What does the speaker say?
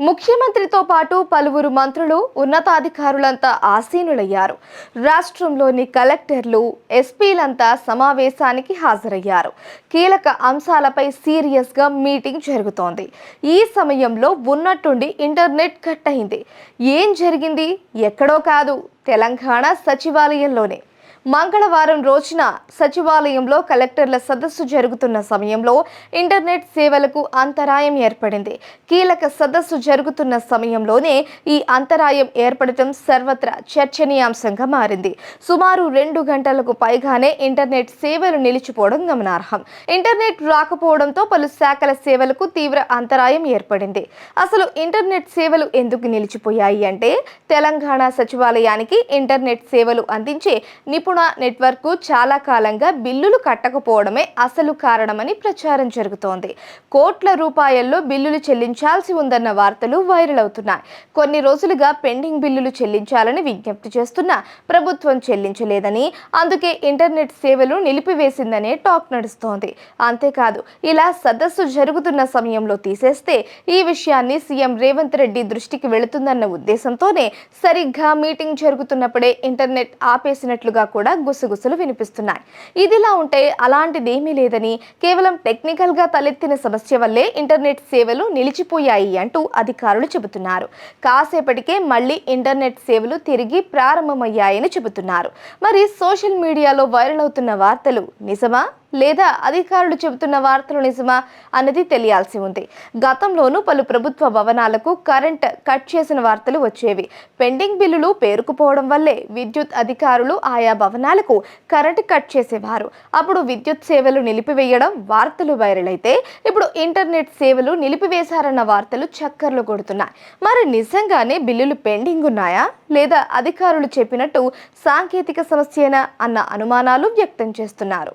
ముఖ్యమంత్రితో పాటు పలువురు మంత్రులు ఉన్నతాధికారులంతా ఆసీనులయ్యారు. రాష్ట్రంలోని కలెక్టర్లు ఎస్పీలంతా సమావేశానికి హాజరయ్యారు. కీలక అంశాలపై సీరియస్గా మీటింగ్ జరుగుతోంది. ఈ సమయంలో ఉన్నట్టుండి ఇంటర్నెట్ కట్ అయింది ఏం జరిగింది? ఎక్కడో కాదు తెలంగాణ సచివాలయంలోనే. మంగళవారం రోజున సచివాలయంలో కలెక్టర్ల సదస్సు జరుగుతున్న సమయంలో ఇంటర్నెట్ సేవలకు అంతరాయం ఏర్పడింది. కీలక సదస్సు జరుగుతున్న సమయంలోనే ఈ అంతరాయం ఏర్పడటం సర్వత్రా చర్చనీయాంశంగా మారింది. సుమారు రెండు గంటలకు పైగానే ఇంటర్నెట్ సేవలు నిలిచిపోవడం గమనార్హం. ఇంటర్నెట్ రాకపోవడంతో పలు శాఖల సేవలకు తీవ్ర అంతరాయం ఏర్పడింది. అసలు ఇంటర్నెట్ సేవలు ఎందుకు నిలిచిపోయాయి అంటే తెలంగాణ సచివాలయానికి ఇంటర్నెట్ సేవలు అందించే ఫార్మా నెట్వర్క్ చాలా కాలంగా బిల్లులు కట్టకపోవడమే అసలు కారణమని ప్రచారం జరుగుతోంది. కోట్ల రూపాయల్లో బిల్లులు చెల్లించాల్సి ఉందన్న వార్తలు వైరల్ అవుతున్నాయి. కొన్ని రోజులుగా పెండింగ్ బిల్లులు చెల్లించాలని విజ్ఞప్తి చేస్తున్నా ప్రభుత్వం చెల్లించలేదని అందుకే ఇంటర్నెట్ సేవలు నిలిపివేసిందనే టాక్ నడుస్తోంది. అంతేకాదు ఇలా సదస్సు జరుగుతున్న సమయంలో తీసేస్తే ఈ విషయాన్ని సీఎం రేవంత్ రెడ్డి దృష్టికి వెళుతుందన్న ఉద్దేశంతోనే సరిగ్గా మీటింగ్ జరుగుతున్నప్పుడే ఇంటర్నెట్ ఆపేసినట్లుగా కూడా గుసగుసలు వినిపిస్తున్నాయి. ఇదిలా ఉంటే అలాంటిదేమీ లేదని కేవలం టెక్నికల్గా తలెత్తిన సమస్య వల్లే ఇంటర్నెట్ సేవలు నిలిచిపోయాయి అంటూ అధికారులు చెబుతున్నారు. కాసేపటికే మళ్ళీ ఇంటర్నెట్ సేవలు తిరిగి ప్రారంభమయ్యాయని చెబుతున్నారు. మరి సోషల్ మీడియాలో వైరల్ అవుతున్న వార్తలు నిజమా? లేదా అధికారులు చెబుతున్న వార్తలు నిజమా అన్నది తెలియాల్సి ఉంది. గతంలోనూ పలు ప్రభుత్వ భవనాలకు కరెంట్ కట్ చేసిన వార్తలు వచ్చేవి. పెండింగ్ బిల్లులు పేరుకుపోవడం వల్లే విద్యుత్ అధికారులు ఆయా భవనాలకు కరెంట్ కట్ చేసేవారు. అప్పుడు విద్యుత్ సేవలు నిలిపివేయడం వార్తలు వైరల్ అయితే ఇప్పుడు ఇంటర్నెట్ సేవలు నిలిపివేశారన్న వార్తలు చక్కర్లు కొడుతున్నాయి. మరి నిజంగానే బిల్లులు పెండింగ్ ఉన్నాయా? లేదా అధికారులు చెప్పినట్టు సాంకేతిక సమస్యేనా అన్న అనుమానాలు వ్యక్తం చేస్తున్నారు.